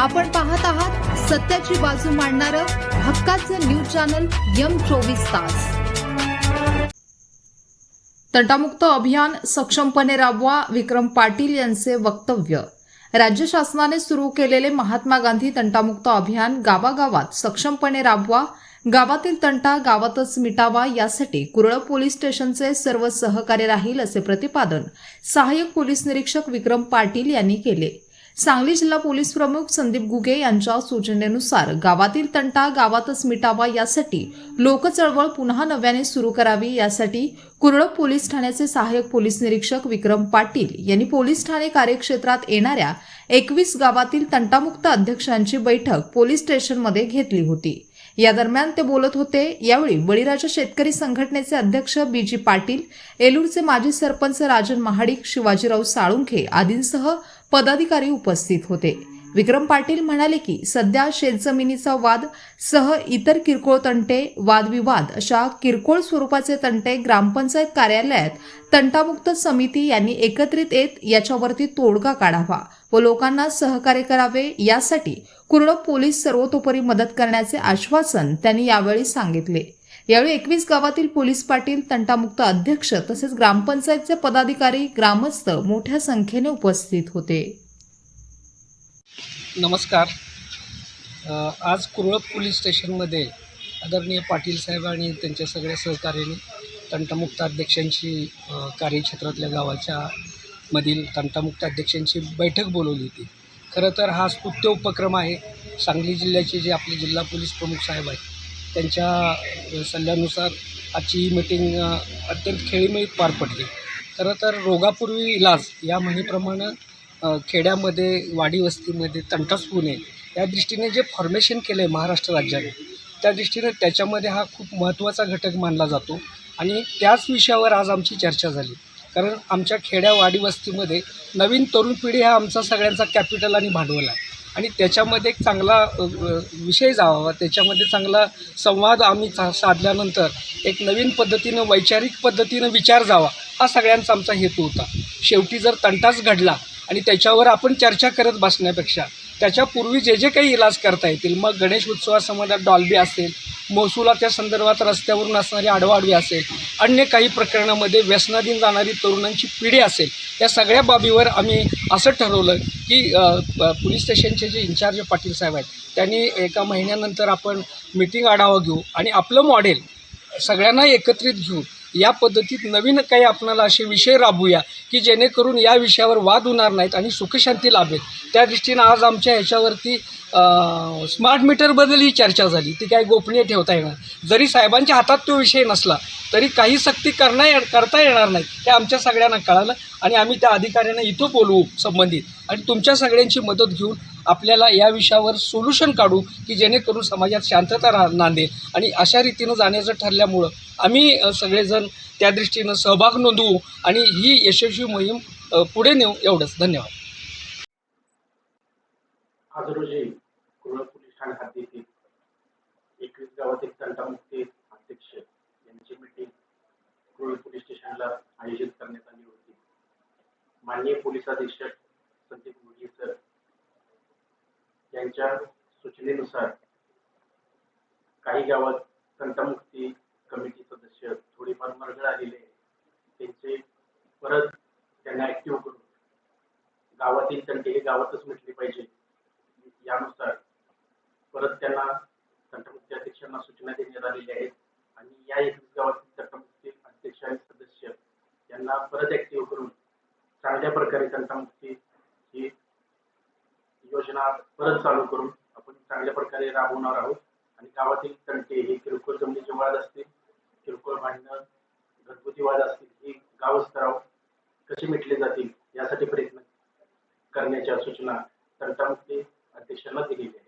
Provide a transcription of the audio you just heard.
आपण पाहत आहात सत्याची बाजू मांडणारं हक्काचं न्यूज चॅनल यम चोवीस तास. तंटामुक्त अभियान सक्षमपणे राबवा विक्रम पाटील यांचे वक्तव्य. राज्य शासनाने सुरू केलेले महात्मा गांधी तंटामुक्त अभियान गावागावात सक्षमपणे राबवा गावातील तंटा गावातच मिटावा यासाठी कुरळ पोलीस स्टेशनचे सर्व सहकार्य राहील असे प्रतिपादन सहाय्यक पोलीस निरीक्षक विक्रम पाटील यांनी केले. सांगली जिल्हा पोलीस प्रमुख संदीप गुगे यांच्या सूचनेनुसार गावातील तंटा गावातच मिटावा यासाठी लोकचळवळ पुन्हा नव्याने सुरू करावी यासाठी कुरळप पोलीस ठाण्याचे सहाय्यक पोलीस निरीक्षक विक्रम पाटील यांनी पोलीस ठाणे कार्यक्षेत्रात येणाऱ्या एकवीस गावातील तंटामुक्त अध्यक्षांची बैठक पोलीस स्टेशनमध्ये घेतली होती. या दरम्यान ते बोलत होते यावेळी बळीराजा शेतकरी संघटनेचे अध्यक्ष बी जी पाटील एलूरचे माजी सरपंच राजन महाडिक शिवाजीराव साळुंखे आदींसह पदाधिकारी उपस्थित होते. विक्रम पाटील म्हणाले की सध्या शेतजमिनीचा वाद सह इतर किरकोळ तंटे वादविवाद अशा किरकोळ स्वरूपाचे तंटे ग्रामपंचायत कार्यालयात तंटामुक्त समिती यांनी एकत्रित येत याच्यावरती तोडगा काढावा व लोकांना सहकार्य करावे यासाठी कुरळ पोलीस सर्वतोपरी मदत करण्याचे आश्वासन त्यांनी यावेळी सांगितले. यावेळी एकवीस गावातील पोलीस पाटील तंटामुक्त अध्यक्ष तसेच ग्रामपंचायतचे पदाधिकारी ग्रामस्थ मोठ्या संख्येने उपस्थित होते. नमस्कार. आज कुरळप पोलीस स्टेशनमध्ये आदरणीय पाटील साहेब आणि त्यांच्या सगळ्या सहकार्याने तंटामुक्त अध्यक्षांची कार्यक्षेत्रातल्या गावाच्या मधील तंटामुक्त अध्यक्षांची बैठक बोलवली होती. खरं तर हा स्तुत्य उपक्रम आहे. सांगली जिल्ह्याचे जे आपले जिल्हा पोलीस प्रमुख साहेब आहेत त्यांच्या सल्ल्यानुसार आजची ही अत्यंत खेळीमेळीत पार पडली. खरं तर रोगापूर्वी इलाज या म्हणीप्रमाणे खेड्यामध्ये वाडी वस्तीमध्ये तंटाच पुणे या दृष्टीने जे फॉर्मेशन केलं आहे महाराष्ट्र राज्याने त्या दृष्टीने त्याच्यामध्ये हा खूप महत्त्वाचा घटक मानला जातो. आणि त्याच विषयावर आज आमची चर्चा झाली. कारण आमच्या खेड्या वाडी वस्तीमध्ये नवीन तरुण पिढी हा आमचा सगळ्यांचा कॅपिटल आणि भांडवल आहे. आणि त्याच्यामध्ये एक चांगला विषय जावा त्याच्यामध्ये चांगला संवाद आम्ही सा साधल्यानंतर एक नवीन पद्धतीनं वैचारिक पद्धतीनं विचार जावा. हा सगळ्यांचा आमचा हेतू होता. शेवटी जर तंटाच घडला आणि त्याच्यावर आपण चर्चा करत बसण्यापेक्षा त्याच्यापूर्वी जे जे काही इलाज करता येतील मग गणेश उत्सवासंबंधात डॉल्बी असेल महसुलाच्या संदर्भात रस्त्यावरून असणारी आडवाडवी असेल अन्य काही प्रकरणामध्ये व्यसनाधीन जाणारी तरुणांची पिढी असेल त्या सगळ्या बाबीवर आम्ही असं ठरवलं की पोलीस स्टेशनचे जे इन्चार्ज पाटील साहेब आहेत त्यांनी एका महिन्यानंतर आपण मिटिंग आढावा घेऊ आणि आपलं मॉडेल सगळ्यांना एकत्रित घेऊ या पद्धतीत नवीन काही आपणाला असे विषय राबवूया की जेणेकरून या विषयावर वाद होणार नाहीत आणि सुखशांती लाभेल. त्या दृष्टीनं आज आमच्या ह्याच्यावरती स्मार्ट मीटरबद्दल ही चर्चा झाली. ती काय गोपनीय ठेवता येणार. जरी साहेबांच्या हातात तो विषय नसला तरी काही सक्ती करता ये करता येणार नाही हे आमच्या सगळ्यांना कळालं आणि आम्ही त्या अधिकाऱ्यांना इथं बोलवू संबंधित. आणि तुमच्या सगळ्यांची मदत घेऊन आपल्याला या विषयावर सोल्युशन काढू की जेणेकरून समाजात शांतता रा नांदेल. आणि अशा रीतीनं जाण्याचं ठरल्यामुळं आम्ही सगळेजण त्या दृष्टीनं सहभाग नोंदवू आणि ही यशस्वी मोहीम पुढे नेऊ. एवढंच. धन्यवाद. आज रोजी कुरळ पोलीस ठाणे हद्दीतील एकवीस गावातील तंटामुक्ती अध्यक्ष यांची मीटिंग कुरळ पोलीस स्टेशनला आयोजित करण्यात आली होती. माननीय पोलीस अधीक्षक संदीप यांच्या सूचनेनुसार काही गावात तंटामुक्ती कमिटी सदस्य थोडीफार मरगळ आलेले आहे. त्यांचे परत त्यांना ऍक्टिव्ह करून गावातील तंटे हे गावातच मिटले पाहिजे यानुसार परत त्यांना तंटमुक्ती अध्यक्षांना सूचना देण्यात आलेल्या आहेत आणि या एकवीस गावातील तंटमुक्ती अध्यक्ष आणि सदस्य यांना परत ऍक्टिव्ह करून चांगल्या प्रकारे तंटमुक्ती योजना परत चालू करून आपण चांगल्या प्रकारे राबवणार आहोत. आणि गावातील तंटे हे किरकोळ जमिनीचे वाद असतील किरकोळ भांडणं घरगुती वाद असतील हे गावस्तरावर कसे मिटले जातील यासाठी प्रयत्न करण्याच्या सूचना तंटामुक्ती अध्यक्षांना दिलेल्या